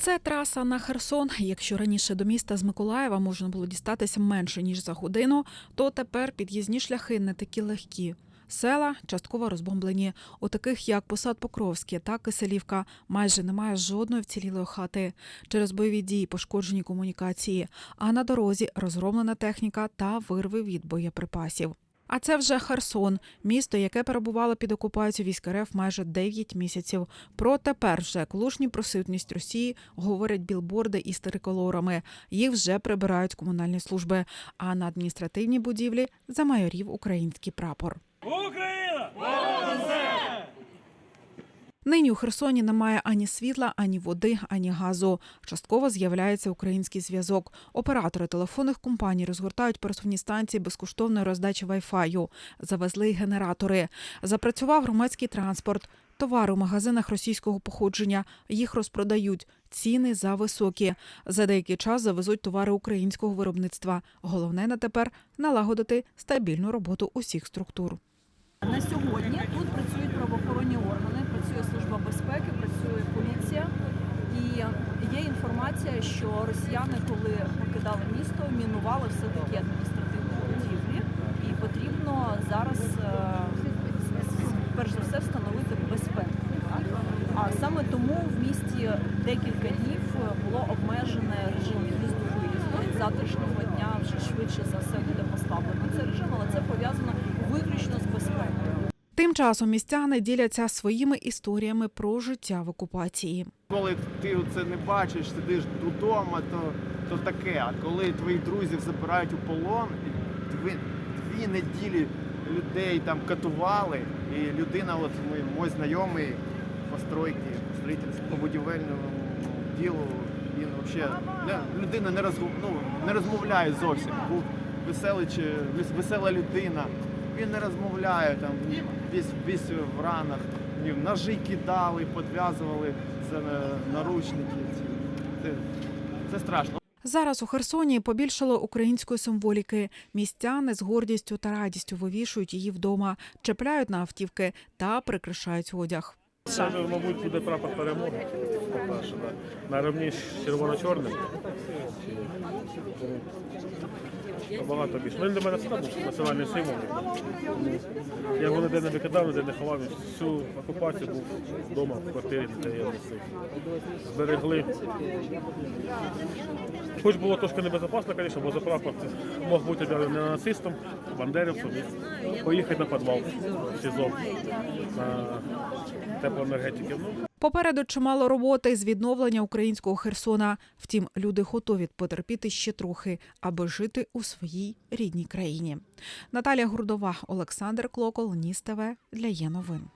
Це траса на Херсон. Якщо раніше до міста з Миколаєва можна було дістатися менше ніж за годину, то тепер під'їзні шляхи не такі легкі. Села частково розбомблені. У таких як Посад Покровське та Киселівка майже немає жодної вцілілої хати. Через бойові дії пошкоджені комунікації, а на дорозі розгромлена техніка та вирви від боєприпасів. А це вже Херсон, місто, яке перебувало під окупацією військ РФ майже 9 місяців. Про тепер вже колишню присутність Росії говорять білборди із триколорами. Їх вже прибирають комунальні служби. А на адміністративній будівлі замайорів український прапор. Нині у Херсоні немає ані світла, ані води, ані газу. Частково з'являється український зв'язок. Оператори телефонних компаній розгортають пересувні станції безкоштовної роздачі вайфаю. Завезли й генератори. Запрацював громадський транспорт. Товари у магазинах російського походження їх розпродають. Ціни за високі. За деякий час завезуть товари українського виробництва. Головне на тепер налагодити стабільну роботу усіх структур. На сьогодні тут що росіяни, коли покидали місто, мінували все таки адміністративні будівлі, і потрібно зараз е, перш за все встановити безпеку. А саме тому в місті декілька днів було обмежене режим в'їзду виїзду. Завтрашнього дня вже швидше за все буде послаблено цей режим, але це пов'язано виключно з безпекою. Тим часом містяни діляться своїми історіями про життя в окупації. Коли ти це не бачиш, сидиш вдома, то, то таке. А коли твоїх друзів забирають у полон, дві, дві неділі людей там катували, і людина, от мій, мій знайомий по стройці, по будівельному ділу, він взагалі людина не, розгу, ну, не розмовляє зовсім. Був веселий, весела людина. Він не розмовляє там, весь, весь в ранах. Ні, Ножи кидали, підв'язували за е, наручники. Це, це страшно. Зараз у Херсоні побільшало української символіки. Містяни з гордістю та радістю вивішують її вдома, чіпляють на автівки та прикрашають одяг. Це, мабуть, буде прапор перемоги. По-перше, да. на з червоно-чорним. Багато більше. Ну, Він для мене всегда був національний символ. Я його ніде не викидав, ніде не ховав. Всю окупацію був вдома, в квартирі, де я носив. Зберегли. Хоч було трошки небезпечно, звісно, бо за прапор ти мог бути не нацистом, бандерівцем поїхати на підвал в СІЗО на теплоенергетики. Ну, Попереду чимало роботи з відновлення українського Херсона. Втім, люди готові потерпіти ще трохи, аби жити у своїй рідній країні. Наталія Гурдова, Олександр Клокол, Ніс ТВ для є новин.